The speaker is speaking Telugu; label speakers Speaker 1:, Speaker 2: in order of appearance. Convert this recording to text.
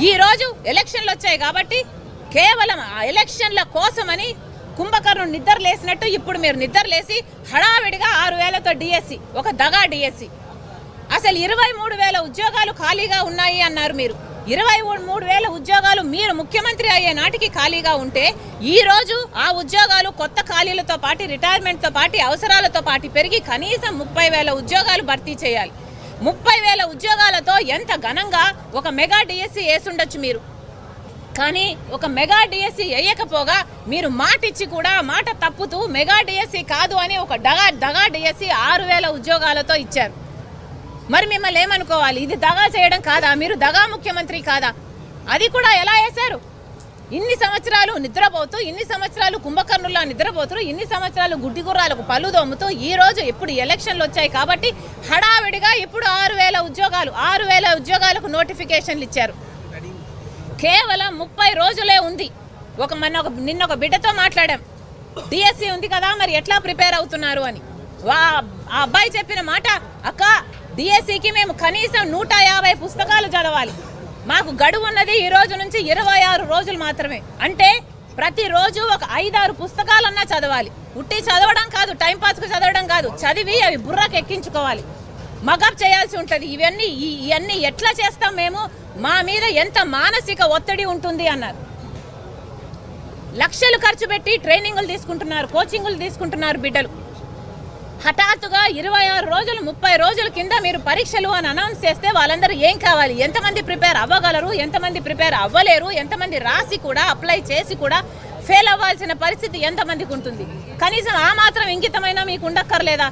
Speaker 1: ఈ రోజు ఎలక్షన్లు వచ్చాయి కాబట్టి కేవలం ఆ ఎలక్షన్ల కోసమని కుంభకర్ణుడు నిద్ర లేసినట్టు ఇప్పుడు మీరు నిద్ర లేసి హడావిడిగా ఆరు వేలతో డిఎస్సి ఒక దగా డిఎస్సి అసలు ఇరవై మూడు వేల ఉద్యోగాలు ఖాళీగా ఉన్నాయి అన్నారు మీరు. ఇరవై మూడు వేల ఉద్యోగాలు మీరు ముఖ్యమంత్రి అయ్యే నాటికి ఖాళీగా ఉంటే ఈ రోజు ఆ ఉద్యోగాలు కొత్త ఖాళీలతో పాటు రిటైర్మెంట్తో పాటు అవసరాలతో పాటు పెరిగి కనీసం ముప్పై వేల ఉద్యోగాలు భర్తీ చేయాలి. ముప్పై వేల ఉద్యోగాలతో ఎంత ఘనంగా ఒక మెగా డిఎస్సి వేసుండొచ్చు మీరు. కానీ ఒక మెగా డిఎస్సి వేయకపోగా మీరు మాట ఇచ్చి కూడా మాట తప్పుతూ మెగా డిఎస్సి కాదు అని ఒక డగా డగా డిఎస్సి ఆరు వేల ఉద్యోగాలతో ఇచ్చారు. మరి మిమ్మల్ని ఏమనుకోవాలి? ఇది దగా చేయడం కాదా? మీరు దగా ముఖ్యమంత్రి కాదా? అది కూడా ఎలా వేశారు? ఇన్ని సంవత్సరాలు నిద్రపోతూ ఇన్ని సంవత్సరాలు కుంభకర్ణుల్లో నిద్రపోతూ ఇన్ని సంవత్సరాలు గుడ్డి గుర్రాలకు పళ్ళు దొమ్ముతూ ఈ రోజు ఇప్పుడు ఎలక్షన్లు వచ్చాయి కాబట్టి హడావిడిగా ఇప్పుడు ఆరు వేల ఉద్యోగాలు ఆరు వేల ఉద్యోగాలకు నోటిఫికేషన్లు ఇచ్చారు. కేవలం ముప్పై రోజులే ఉంది. ఒక మన ఒక నిన్న ఒక బిడ్డతో మాట్లాడాం. డిఎస్సి ఉంది కదా మరి ఎట్లా ప్రిపేర్ అవుతున్నారు అని. వా ఆ అబ్బాయి చెప్పిన మాట అక్క డిఎస్సికి మేము కనీసం నూట యాభై పుస్తకాలు చదవాలి. మాకు గడువు ఉన్నది ఈ రోజు నుంచి ఇరవై ఆరు రోజులు మాత్రమే. అంటే ప్రతిరోజు ఒక ఐదారు పుస్తకాలన్నా చదవాలి. ఉట్టి చదవడం కాదు టైంపాస్కు చదవడం కాదు. చదివి అవి బుర్రకు ఎక్కించుకోవాలి. మగప్ చేయాల్సి ఉంటుంది. ఇవన్నీ ఇవన్నీ ఎట్లా చేస్తాం మేము? మా మీద ఎంత మానసిక ఒత్తిడి ఉంటుంది అన్నారు. లక్షలు ఖర్చు పెట్టి ట్రైనింగులు తీసుకుంటున్నారు కోచింగులు తీసుకుంటున్నారు బిడ్డలు. హఠాత్తుగా ఇరవై ఆరు రోజులు ముప్పై రోజుల కింద మీరు పరీక్షలు అని అనౌన్స్ చేస్తే వాళ్ళందరూ ఏం కావాలి? ఎంతమంది ప్రిపేర్ అవ్వగలరు? ఎంతమంది ప్రిపేర్ అవ్వలేరు? ఎంతమంది రాసి కూడా అప్లై చేసి కూడా ఫెయిల్ అవ్వాల్సిన పరిస్థితి ఎంతమందికి ఉంటుంది? కనీసం ఆ మాత్రం ఇంకితమైనా మీకు ఉండక్కర్లేదా?